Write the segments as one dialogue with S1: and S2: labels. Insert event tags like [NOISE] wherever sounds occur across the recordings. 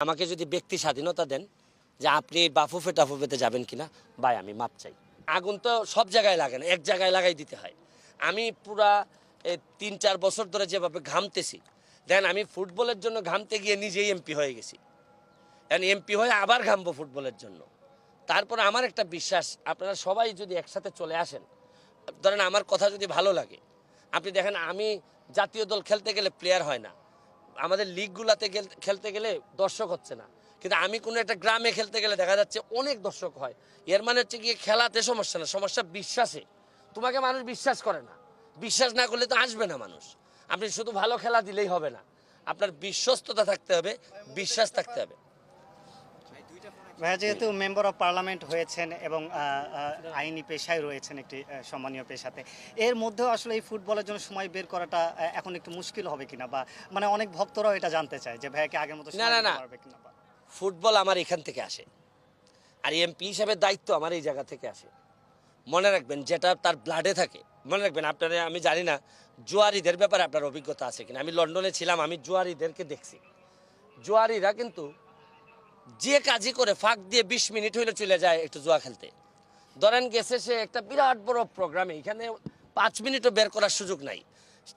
S1: আমাকে যদি ব্যক্তি স্বাধীনতা দেন যে আপনি বাফুফে টাফুফেতে যাবেন কিনা, ভাই, আমি মাপ চাই। আগুন তো সব জায়গায় লাগে না, এক জায়গায় লাগাই দিতে হয়। আমি পুরা তিন চার বছর ধরে যেভাবে ঘামতেছি, দেন আমি ফুটবলের জন্য ঘামতে গিয়ে নিজেই এমপি হয়ে গেছি। দেন এমপি হয়ে আবার ঘামবো ফুটবলের জন্য। তারপর আমার একটা বিশ্বাস, আপনারা সবাই যদি একসাথে চলে আসেন, ধরেন আমার কথা যদি ভালো লাগে, আপনি দেখেন আমি জাতীয় দল খেলতে গেলে প্লেয়ার হয় না। আমাদের লিগগুলাতে খেলতে গেলে দর্শক হচ্ছে না। কিন্তু আমি কোনো একটা গ্রামে খেলতে গেলে দেখা যাচ্ছে অনেক দর্শক হয়। এর মানে হচ্ছে গিয়ে খেলাতে সমস্যা না, সমস্যা বিশ্বাসে। তোমাকে মানুষ বিশ্বাস করে না। বিশ্বাস না করলে তো আসবে না মানুষ। আপনি শুধু ভালো খেলা দিলেই হবে না। আপনার বিশ্বস্ততা থাকতে হবে, বিশ্বাস থাকতে হবে।
S2: ভাইয়া যেহেতু মেম্বার অফ পার্লামেন্ট হয়েছেন এবং আইনি পেশায় রয়েছেন একটি সম্মানীয় পেশাতে এর মধ্যেও আসলে এই ফুটবলের জন্য সময় বের করাটা এখন একটু মুশকিল হবে কিনা বা মানে অনেক ভক্তরাও এটা জানতে চায় যে ভাইয়াকে আগের মতো
S1: না, না। ফুটবল আমার এখান থেকে আসে। আর এমপি হিসাবে দায়িত্ব আমার এই জায়গা থেকে আসে। মনে রাখবেন যেটা তার ব্লাডে থাকে মনে রাখবেন আপনারা আমি জানি না জুয়ারিদের ব্যাপারে আপনার অভিজ্ঞতা আছে কিনা। আমি লন্ডনে ছিলাম আমি জুয়ারিদেরকে দেখছি। জুয়ারিরা কিন্তু যে কাজই করে, ফাঁক দিয়ে বিশ মিনিট হইলে চলে যায় একটু জুয়া খেলতে। ধরেন গেছে সে একটা বিরাট বড় প্রোগ্রামে এখানে পাঁচ মিনিটও বের করার সুযোগ নাই।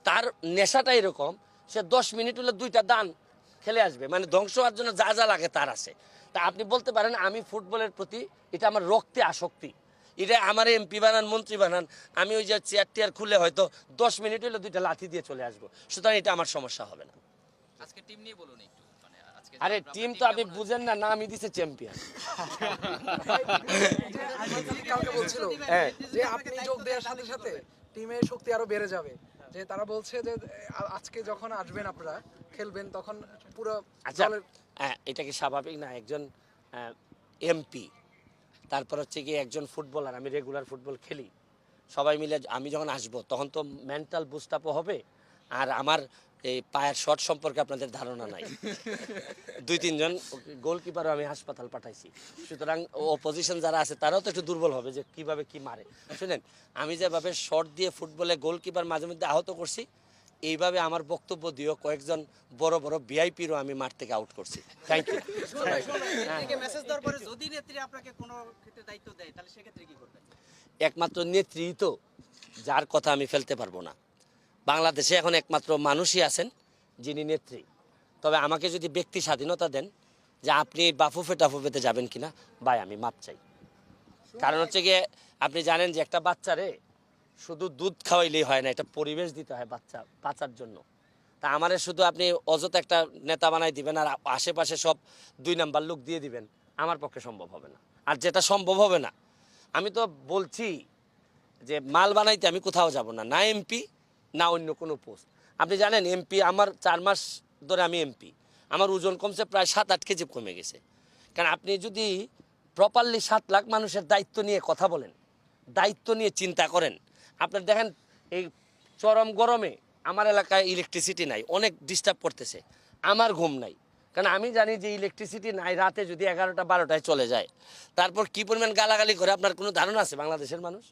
S1: তার নেশাটা এরকম, সে দশ মিনিট হলে দুইটা দান খেলে আসবে। মানে ধ্বংস হওয়ার জন্য যা যা লাগে তার আছে। তা আপনি বলতে পারেন, আমি ফুটবলের প্রতি এটা আমার রক্তে আসক্তি। এটা আমার এমপি বানান, মন্ত্রী বানান, আমি ওই যে চেয়ার টেয়ার খুলে হয়তো দশ মিনিট হলে দুইটা লাথি দিয়ে চলে আসব। সুতরাং এটা আমার সমস্যা হবে না।
S3: আজকে টিম নিয়ে বলুন একটু।
S1: আরে টিম তো আপনি বুঝেন না নামই দিছে চ্যাম্পিয়ন
S4: কালকে বলছিল
S1: হ্যাঁ।
S4: যে আপনি যোগ দেওয়ার সাথে সাথে টিমের শক্তি আরও বেড়ে যাবে। যে তারা বলছে যে আজকে যখন আসবেন আপনারা খেলবেন তখন পুরো
S1: আচ্ছা হ্যাঁ এটা কি স্বাভাবিক না? একজন এমপি তারপর হচ্ছে কি একজন ফুটবলার আমি রেগুলার ফুটবল খেলি। সবাই মিলে আমি যখন আসব তখন তো মেন্টাল বুস্ট আপও হবে। আর আমার এই পায়ের শট সম্পর্কে আপনাদের ধারণা নাই। দুই তিনজন গোলকিপারও আমি হাসপাতাল পাঠাইছি। সুতরাং অপোজিশন যারা আছে তারাও তো একটু দুর্বল হবে যে কীভাবে কি মারে। শুনেন আমি যেভাবে শট দিয়ে ফুটবলে গোলকিপার মাঝে মধ্যে আহত করছি এইভাবে আমার বক্তব্য দিয়েও কয়েকজন বড় বড় ভিআইপিরও আমি মাঠ থেকে আউট করছি। থ্যাংক ইউ একমাত্র নেত্রী তো যার কথা আমি ফেলতে পারব না। বাংলাদেশে এখন একমাত্র মানুষই আছেন যিনি নেত্রী। তবে আমাকে যদি ব্যক্তি স্বাধীনতা দেন যে আপনি বাফুফে টাফুফেতে যাবেন কিনা, ভাই, আমি মাপ চাই। কারণ হচ্ছে গিয়ে আপনি জানেন যে একটা বাচ্চারে শুধু দুধ খাওয়াইলেই হয় না এটা পরিবেশ দিতে হয় বাচ্চা, বাঁচার জন্য। তা আমারে শুধু আপনি অযথা একটা নেতা বানাই দিবেন আর আশেপাশে সব দুই নাম্বার লোক দিয়ে দিবেন, আমার পক্ষে সম্ভব হবে না। আর যেটা সম্ভব হবে না, আমি তো বলছি যে মাল বানাইতে আমি কোথাও যাব না। না এমপি না অন্য কোনো পোস্ট। আপনি জানেন এমপি আমার চার মাস ধরে আমি এমপি আমার ওজন কমছে প্রায় সাত, আট কেজি কমে গেছে। কারণ আপনি যদি প্রপারলি সাত লাখ মানুষের দায়িত্ব নিয়ে কথা বলেন, দায়িত্ব নিয়ে চিন্তা করেন, আপনার দেখেন, এই চরম গরমে আমার এলাকায় ইলেকট্রিসিটি নাই, অনেক ডিস্টার্ব করতেছে, আমার ঘুম নাই। কারণ আমি জানি যে ইলেকট্রিসিটি নাই, রাতে যদি এগারোটা, বারোটায় চলে যায়, তারপর কি পরিমাণ গালাগালি করে, আপনার কোনো ধারণা আছে বাংলাদেশের মানুষ?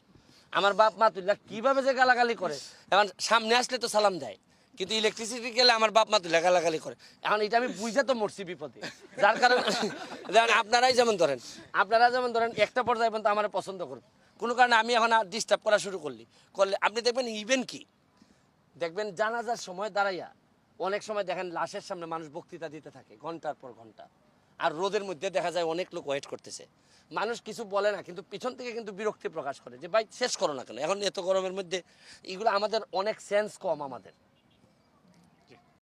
S1: আমার বাপ মা তুল্লা কীভাবে যে গালাগালি করে? এখন সামনে আসলে তো সালাম দেয় কিন্তু ইলেকট্রিসিটি গেলে আমার বাপ মা তুলে গালাগালি করে। এখন এটা আমি বুঝে তো মরছি বিপদে। যার কারণে [LAUGHS] যেমন আপনারাই যেমন ধরেন আপনারা যেমন ধরেন একটা পর্যায়ে পর্যন্ত আমার পছন্দ করুন। কোনো কারণে আমি এখন আর ডিস্টার্ব করা শুরু করলি। করলে আপনি দেখবেন ইভেন কি? দেখবেন জানাজার সময় দাঁড়াইয়া অনেক সময় দেখেন লাশের সামনে মানুষ বক্তৃতা দিতে থাকে ঘণ্টার পর ঘণ্টা। আর রোদের মধ্যে দেখা যায় অনেক লোক ওয়েট করতেছে। মানুষ কিছু বলে না, কিন্তু পিছন থেকে কিন্তু বিরক্তি প্রকাশ করে যে, ভাই, শেষ করো না কেন? এখন এত গরমের মধ্যে এগুলো আমাদের অনেক সেন্স কম আমাদের।